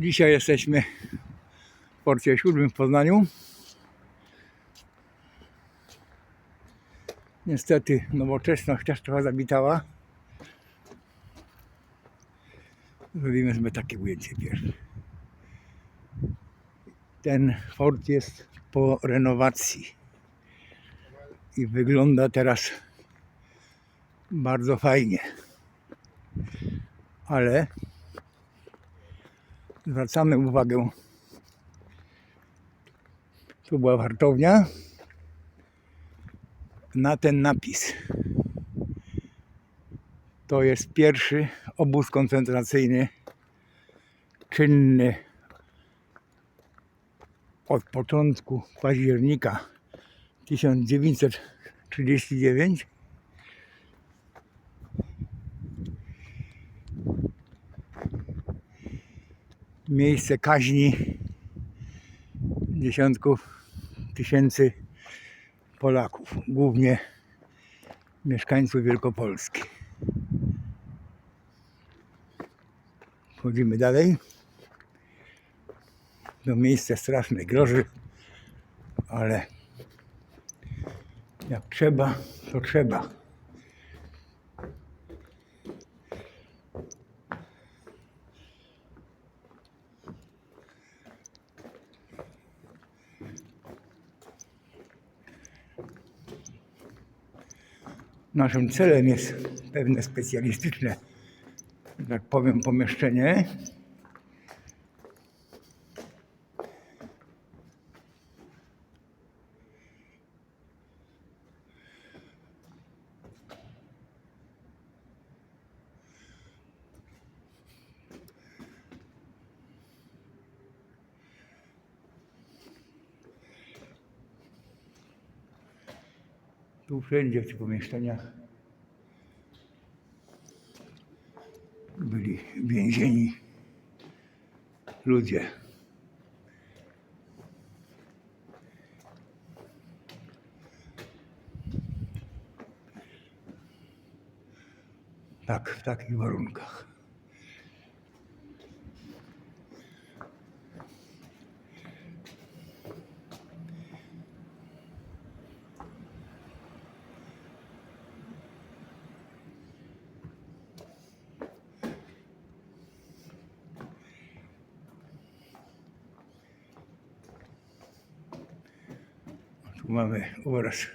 Dzisiaj jesteśmy w porcie siódmym w Poznaniu. Niestety nowoczesność też trochę zabitała. Zrobimy sobie takie ujęcie pierwsze. Ten fort jest po renowacji i wygląda teraz bardzo fajnie. Ale zwracamy uwagę. Tu była wartownia. Na ten napis. To jest pierwszy obóz koncentracyjny czynny od początku października 1939 miejsce kaźni dziesiątków tysięcy Polaków, głównie mieszkańców Wielkopolski. Chodzimy dalej. To miejsce strasznej groży, ale jak trzeba, to trzeba. Naszym celem jest pewne specjalistyczne, tak powiem, pomieszczenie. Tu wszędzie w tych pomieszczeniach byli więzieni ludzie. Tak, w takich warunkach. Mamy obraz.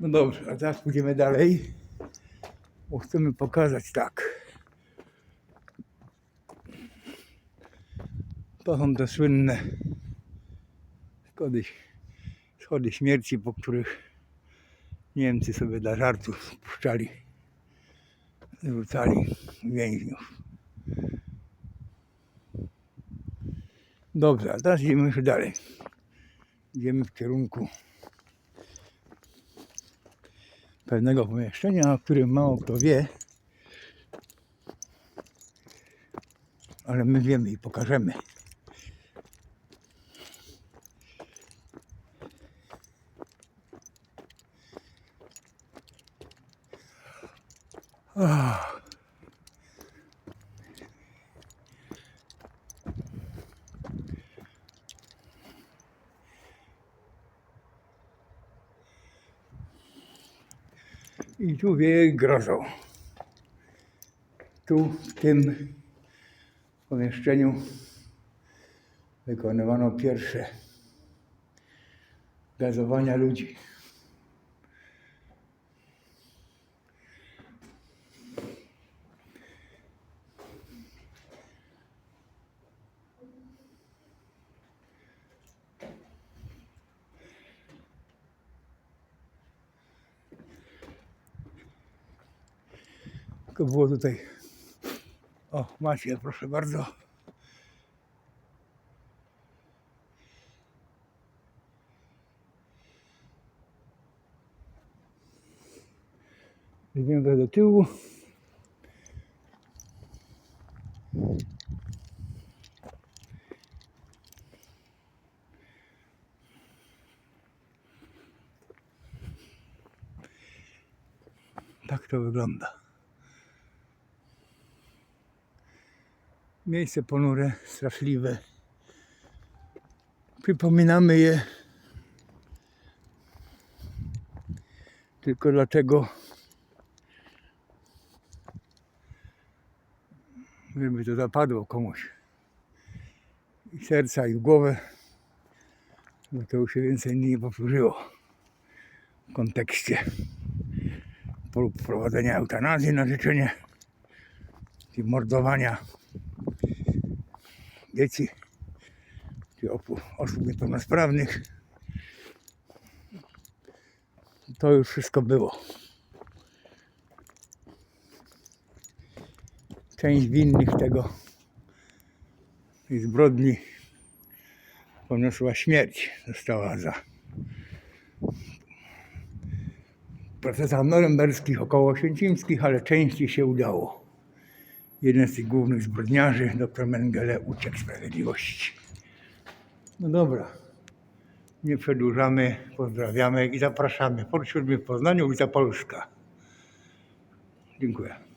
No dobrze, a teraz pójdziemy dalej, bo chcemy pokazać tak. To są te słynne schody, schody śmierci, po których Niemcy sobie dla żartu spuszczali, rzucali więźniów. Dobrze, a teraz idziemy już dalej. Idziemy w kierunku pewnego pomieszczenia, o którym mało kto wie, ale my wiemy i pokażemy. I tu wieje grozą. Tu w tym pomieszczeniu wykonywano pierwsze gazowania ludzi. Tylko było tutaj. O, macie, proszę bardzo. Weźmiemy go do tyłu. Tak to wygląda. Miejsce ponure, straszliwe. Przypominamy je tylko dlatego, żeby to zapadło komuś i serca, i w głowę, bo to już się więcej nie powtórzyło w kontekście prób wprowadzenia eutanazji na życzenie i mordowania dzieci czy osób niepełnosprawnych. To już wszystko było. Część winnych tego zbrodni poniosła śmierć. Została za procesach norymberskich, około święcimskich, ale części się udało. Jeden z tych głównych zbrodniarzy, dr Mengele, uciekł sprawiedliwości. No dobra. Nie przedłużamy, pozdrawiamy i zapraszamy. Port w Poznaniu, ulica Polska. Dziękuję.